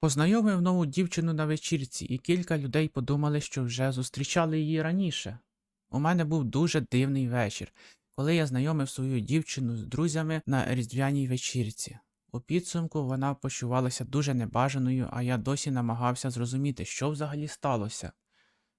Познайомив нову дівчину на вечірці, і кілька людей подумали, що вже зустрічали її раніше. У мене був дуже дивний вечір, коли я знайомив свою дівчину з друзями на різдвяній вечірці. У підсумку вона почувалася дуже небажаною, а я досі намагався зрозуміти, що взагалі сталося.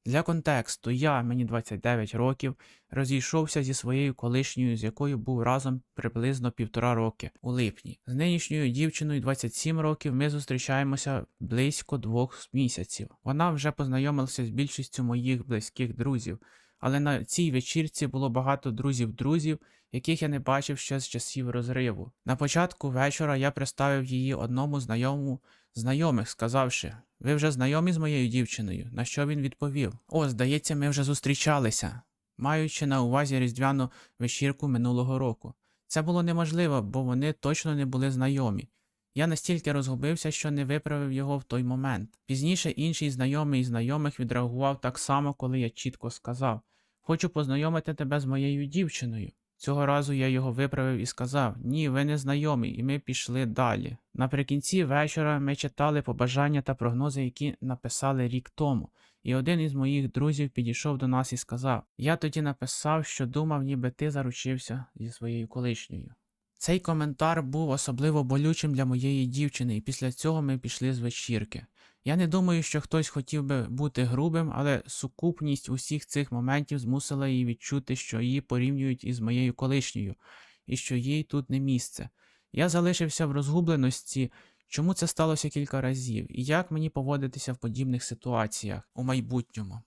Для контексту, я, мені 29 років, розійшовся зі своєю колишньою, з якою був разом приблизно півтора роки у липні. З нинішньою дівчиною 27 років ми зустрічаємося близько двох місяців. Вона вже познайомилася з більшістю моїх близьких друзів, але на цій вечірці було багато друзів-друзів, яких я не бачив ще з часів розриву. На початку вечора я представив її одному знайомому знайомих, сказавши: Ви вже знайомі з моєю дівчиною? На що він відповів: О, здається, ми вже зустрічалися, маючи на увазі різдвяну вечірку минулого року. Це було неможливо, бо вони точно не були знайомі. Я настільки розгубився, що не виправив його в той момент. Пізніше інший знайомий із знайомих відреагував так само, коли я чітко сказав: Хочу познайомити тебе з моєю дівчиною. Цього разу я його виправив і сказав: Ні, ви не знайомі, і ми пішли далі. Наприкінці вечора ми читали побажання та прогнози, які написали рік тому, і один із моїх друзів підійшов до нас і сказав: Я тоді написав, що думав, ніби ти заручився зі своєю колишньою. Цей коментар був особливо болючим для моєї дівчини, і після цього ми пішли з вечірки. Я не думаю, що хтось хотів би бути грубим, але сукупність усіх цих моментів змусила її відчути, що її порівнюють із моєю колишньою, і що їй тут не місце. Я залишився в розгубленості, чому це сталося кілька разів, і як мені поводитися в подібних ситуаціях у майбутньому.